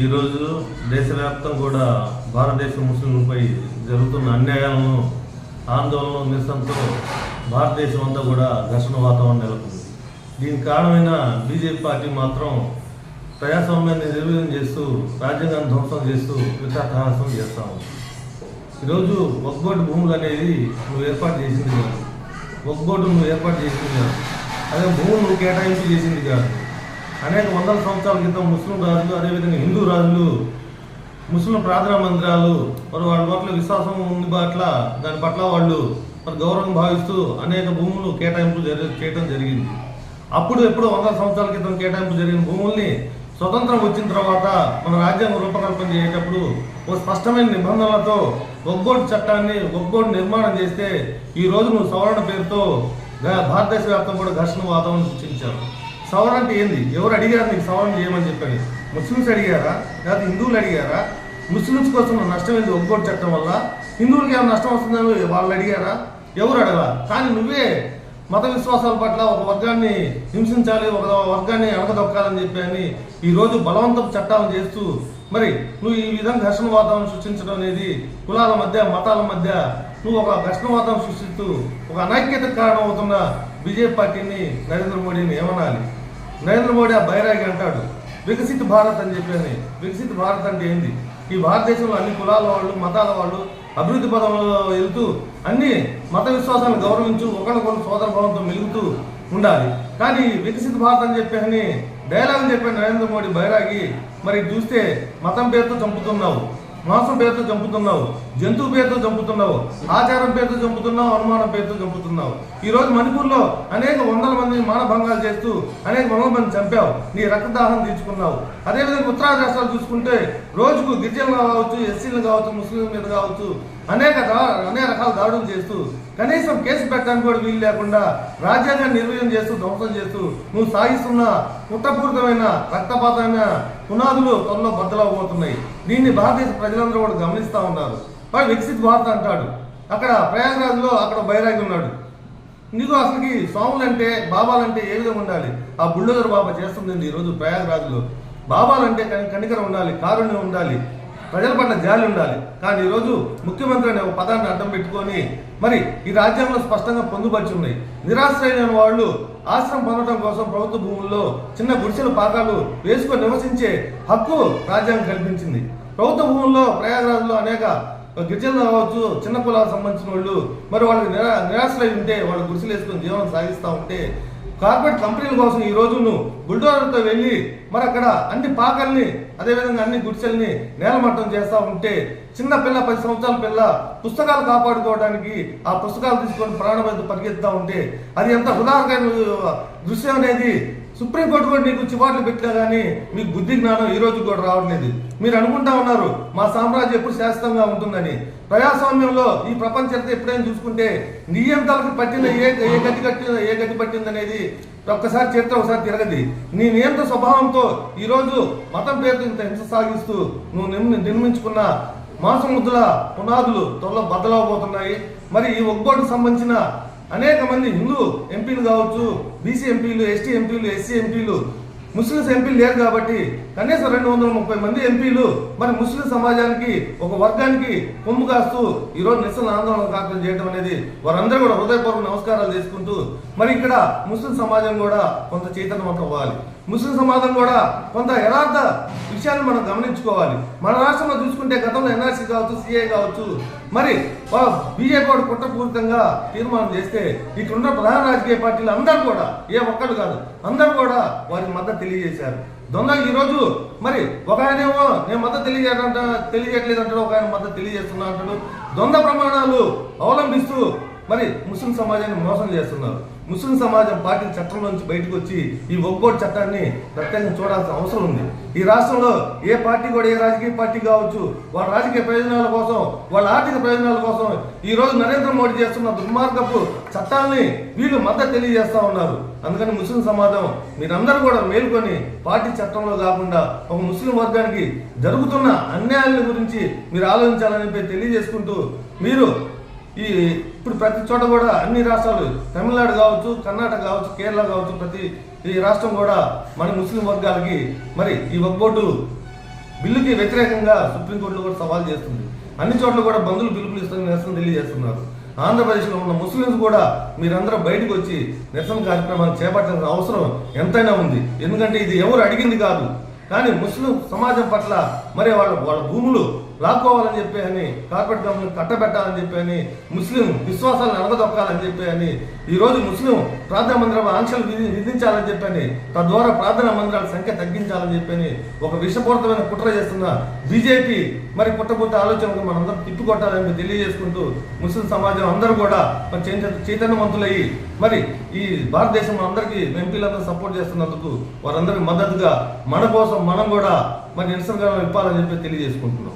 ఈరోజు దేశవ్యాప్తం కూడా భారతదేశ ముస్లింలపై జరుగుతున్న అన్యాయాలను ఆందోళన నిరసనతో భారతదేశం అంతా కూడా ఘర్షణ వాతావరణం నెలకొంది. దీనికి కారణమైన బీజేపీ పార్టీ మాత్రం ప్రజాస్వామ్యాన్ని నిర్వీర్యం చేస్తూ రాజ్యాంగాన్ని ధ్వంసం చేస్తూ విచారహాసం చేస్తా ఉంది. ఈరోజు ఒక్కోటి భూములు అనేది నువ్వు ఏర్పాటు చేసింది కాదు. ఒక్కోటి నువ్వు ఏర్పాటు చేసింది కాదు. అదే భూములు నువ్వు కేటాయింపు చేసింది కాదు. అనేక వందల సంవత్సరాల క్రితం ముస్లిం రాజులు అదేవిధంగా హిందూ రాజులు ముస్లిం ప్రార్థనా మందిరాలు మరి వాళ్ళ పట్ల విశ్వాసం ఉంది పట్ల దాని పట్ల వాళ్ళు మరి గౌరవం భావిస్తూ అనేక భూములు కేటాయింపులు జరి చేయడం జరిగింది. అప్పుడు ఎప్పుడు వందల సంవత్సరాల క్రితం కేటాయింపు జరిగిన భూముల్ని స్వతంత్రం వచ్చిన తర్వాత మన రాజ్యాంగం రూపకల్పన చేసేటప్పుడు ఒక స్పష్టమైన నిబంధనలతో ఒక్కోటి చట్టాన్ని ఒక్కోటి నిర్మాణం చేస్తే ఈ రోజు నువ్వు సవరణ పేరుతో భారతదేశ వ్యాప్తం కూడా ఘర్షణ వాతావరణం సృష్టించారు. సవరణ అంటే ఏంది? ఎవరు అడిగారు నీకు సవరణ చేయమని చెప్పని? ముస్లిమ్స్ అడిగారా? లేకపోతే హిందువులు అడిగారా? ముస్లిమ్స్ కోసం నష్టం ఏంది? ఒక్కోటి చట్టం వల్ల హిందువులకి ఏమైనా నష్టం వస్తుందని వాళ్ళు అడిగారా? ఎవరు అడగల? కానీ నువ్వే మత విశ్వాసాల పట్ల ఒక వర్గాన్ని హింసించాలి ఒక వర్గాన్ని అణగదొక్కాలని చెప్పి అని బలవంతపు చట్టాలను చేస్తూ మరి నువ్వు ఈ విధంగా ఘర్షణ వాతావరణం సృష్టించడం అనేది కులాల మధ్య మతాల మధ్య నువ్వు ఒక ఘర్షణ వాతావరణం సృష్టిస్తూ ఒక అనైక్యతకు కారణం అవుతున్న బీజేపీ పార్టీని నరేంద్ర మోడీని ఏమనాలి? నరేంద్ర మోడీ ఆ బైరాగి అంటాడు. వికసిత భారత్ అని చెప్పి వికసిత భారత్ అంటే ఏంది? ఈ భారతదేశంలో అన్ని కులాల వాళ్ళు మతాల వాళ్ళు అభివృద్ధి పదంలో వెళ్తూ అన్ని మత విశ్వాసాలను గౌరవించు ఒకరికొకరు సోదర భావంతో మెలుగుతూ ఉండాలి. కానీ వికసిత భారత్ అని చెప్పి డైలాగ్ చెప్పాను నరేంద్ర మోడీ బైరాగి మరి చూస్తే మతం పేరుతో చంపుతున్నావు. మాంసం పేరుతో చంపుతున్నావు జంతువు పేరుతో చంపుతున్నావు ఆచారం పేరుతో చంపుతున్నావు అనుమానం పేరుతో చంపుతున్నావు. ఈరోజు మణిపూర్లో అనేక వందల మంది మానభంగాలు చేస్తూ అనేక వందల మంది చంపావు. నీ రక్తదాహం తీర్చుకున్నావు. అదేవిధంగా ఉత్తరాది రాష్ట్రాలు చూసుకుంటే రోజుకు గిరిజనులు కావచ్చు ఎస్సీలు కావచ్చు ముస్లింల మీద కావచ్చు అనేక దా- అనేక రకాల దాడులు చేస్తూ కనీసం కేసు పెట్టడానికి కూడా వీలు లేకుండా రాజ్యాంగాన్ని నిర్వీర్యం చేస్తూ ధ్వంసం చేస్తూ నువ్వు సాగిస్తున్న కుట్రపూరితమైన రక్తపాతమైన పునాదులు త్వరలో బద్దలవబోతున్నాయి దీన్ని భారతదేశ ప్రజలందరూ కూడా గమనిస్తూ ఉన్నారు. వాడు వికసిత్ భారత్ అంటాడు. అక్కడ ప్రయాగరాజ్లో అక్కడ బైరాగి ఉన్నాడు. నీకు అసలుకి స్వాములంటే బాబాలంటే ఏ విధంగా ఉండాలి? ఆ బుల్డోజర్ బాబా చేస్తుంది ఈరోజు ప్రయాగరాజులో. బాబాలంటే కనికర ఉండాలి కారుణ్యం ఉండాలి ప్రజల పట్ల జాలి ఉండాలి. కానీ ఈరోజు ముఖ్యమంత్రి అనే ఒక పదాన్ని అడ్డం పెట్టుకొని మరి ఈ రాజ్యాంగంలో స్పష్టంగా పొందుపరిచి ఉన్నాయి. నిరాశ్రయమైన వాళ్ళు ఆశ్రమం పొందడం కోసం ప్రభుత్వ భూముల్లో చిన్న గుడిసెలు పాకాలు వేసుకొని నివసించే హక్కు రాజ్యాంగం కల్పించింది. ప్రభుత్వ భూముల్లో ప్రయాగరాజులో అనేక గిరిజనులు కావచ్చు చిన్న కులాలకు సంబంధించిన వాళ్ళు. మరి వాళ్ళకి నిరా నిరాశలై ఉంటే వాళ్ళు గుడిసెలు వేసుకొని జీవనం సాగిస్తూ ఉంటే కార్పొరేట్ కంపెనీల కోసం ఈ రోజు నువ్వు బుల్డోజర్తో వెళ్ళి మరి అక్కడ అన్ని పాకల్ని అదేవిధంగా అన్ని గుడిసెల్ని నేలమట్టం చేస్తూ ఉంటే చిన్న పిల్ల పది సంవత్సరాల పిల్ల పుస్తకాలు కాపాడుకోవడానికి ఆ పుస్తకాలు తీసుకొని ప్రాణభద్ర పరిగెత్తుతా ఉంటే అది ఎంత హృదయకరమైన దృశ్యం అనేది సుప్రీంకోర్టు కూడా నీకు చివాట్లు పెట్టినా కానీ మీకు బుద్ధి జ్ఞానం ఈ రోజు కూడా రావట్లేదు. మీరు అనుకుంటా ఉన్నారు మా సామ్రాజ్యం ఎప్పుడు శాశ్వతంగా ఉంటుందని. ప్రజాస్వామ్యంలో ఈ ప్రపంచ చరిత్ర ఎప్పుడైనా చూసుకుంటే నియంత్రణకు పట్టిన ఏ ఏ గతి కట్టిన ఏ గతి పట్టింది అనేది ఒక్కసారి చరిత్ర ఒకసారి తిరగది నీ నియంత స్వభావంతో ఈరోజు మతం పేరుతో ఇంత హింస సాగిస్తూ నువ్వు నిర్మి- నిర్మించుకున్న మాంసముద్దుల పునాదులు త్వరలో బద్దలవబోతున్నాయి. మరి ఈ ఒగ్గోటుకు సంబంధించిన అనేక మంది హిందూ ఎంపీలు కావచ్చు బీసీ ఎంపీలు ఎస్టీ ఎంపీలు ఎస్సీ ఎంపీలు ముస్లిమ్స్ ఎంపీలు లేరు కాబట్టి కనీసం రెండు వందల ముప్పై మంది ఎంపీలు మరి ముస్లిం సమాజానికి ఒక వర్గానికి కొమ్ము కాస్తూ ఈరోజు నిరసన ఆందోళన కార్యక్రమం చేయడం అనేది వారందరూ కూడా హృదయపూర్వక నమస్కారాలు చేసుకుంటూ మరి ఇక్కడ ముస్లిం సమాజం కూడా కొంత చైతన్యవంతం అవ్వాలి. ముస్లిం సమాజం కూడా కొంత యథార్థ విషయాన్ని మనం గమనించుకోవాలి. మన రాష్ట్రంలో చూసుకుంటే గతంలో ఎన్ఆర్సీ కావచ్చు సిఏ కావచ్చు మరి బీజేపీ వాడు కుట్రపూరితంగా తీర్మానం చేస్తే ఇక్కడున్న ప్రధాన రాజకీయ పార్టీలు అందరూ కూడా ఏ ఒక్కడు కాదు అందరూ కూడా వారికి మద్దతు తెలియజేశారు. దొంగ ఈ రోజు మరి ఒక ఆయనేమో నేను మద్దతు తెలియజేయడంట తెలియజేయట్లేదు అంటాడు ఒక ఆయన మద్దతు తెలియజేస్తున్నా అంటాడు. ద్వంద్వ ప్రమాణాలు అవలంబిస్తూ మరి ముస్లిం సమాజాన్ని మోసం చేస్తున్నారు. ముస్లిం సమాజం పార్టీ చట్టం నుంచి బయటకు వచ్చి ఈ ఒక్కోటి చట్టాన్ని ప్రత్యేకంగా చూడాల్సిన అవసరం ఉంది. ఈ రాష్ట్రంలో ఏ పార్టీ కూడా ఏ రాజకీయ పార్టీ కావచ్చు వాళ్ళ రాజకీయ ప్రయోజనాల కోసం వాళ్ళ ఆర్థిక ప్రయోజనాల కోసం ఈ రోజు నరేంద్ర మోడీ చేస్తున్న దుర్మార్గపు చట్టాల్ని వీళ్ళు మద్దతు తెలియజేస్తూ ఉన్నారు. అందుకని ముస్లిం సమాజం మీరందరూ కూడా మేల్కొని పార్టీ చట్టంలో కాకుండా ఒక ముస్లిం వర్గానికి జరుగుతున్న అన్యాయాల గురించి మీరు ఆలోచించాలని తెలియజేసుకుంటూ మీరు ఈ ఇప్పుడు ప్రతి చోట కూడా అన్ని రాష్ట్రాలు తమిళనాడు కావచ్చు కర్ణాటక కావచ్చు కేరళ కావచ్చు ప్రతి ఈ రాష్ట్రం కూడా మన ముస్లిం వర్గాలకి మరి ఈ వక్బోర్డు బిల్లుకి వ్యతిరేకంగా సుప్రీంకోర్టులో కూడా సవాల్ చేస్తుంది. అన్ని చోట్ల కూడా బంధువులు పిలుపులు ఇస్తున్న నిరసన తెలియజేస్తున్నారు. ఆంధ్రప్రదేశ్లో ఉన్న ముస్లింస్ కూడా మీరందరూ బయటకు వచ్చి నిరసన కార్యక్రమాలు చేపట్టాల్సిన అవసరం ఎంతైనా ఉంది. ఎందుకంటే ఇది ఎవరు అడిగింది కాదు. కానీ ముస్లిం సమాజం పట్ల మరి వాళ్ళ వాళ్ళ భూములు లాక్కోవాలని చెప్పి అని కార్పొరేట్ కంపెనీలు కట్టబెట్టాలని చెప్పి అని ముస్లిం విశ్వాసాలను అడగదొక్కాలని చెప్పి అని ఈరోజు ముస్లిం ప్రార్థనా మందిరం ఆంక్షలు విధి విధించాలని చెప్పి అని తద్వారా ప్రార్థనా మందిరాల సంఖ్య తగ్గించాలని చెప్పి అని ఒక విషపూరితమైన కుట్ర చేస్తున్న బీజేపీ మరి పుట్టబుట్ట ఆలోచనకు మనందరం తిప్పికొట్టాలని తెలియజేసుకుంటూ ముస్లిం సమాజం అందరూ కూడా మరి చైత- చైతన్యవంతులయ్యి. మరి ఈ భారతదేశం అందరికీ ఎంపీలందరూ సపోర్ట్ చేస్తున్నందుకు వారందరికీ మద్దతుగా మన కోసం మనం కూడా మరి నిరసనగా ఇవ్వాలని చెప్పి తెలియజేసుకుంటున్నాం.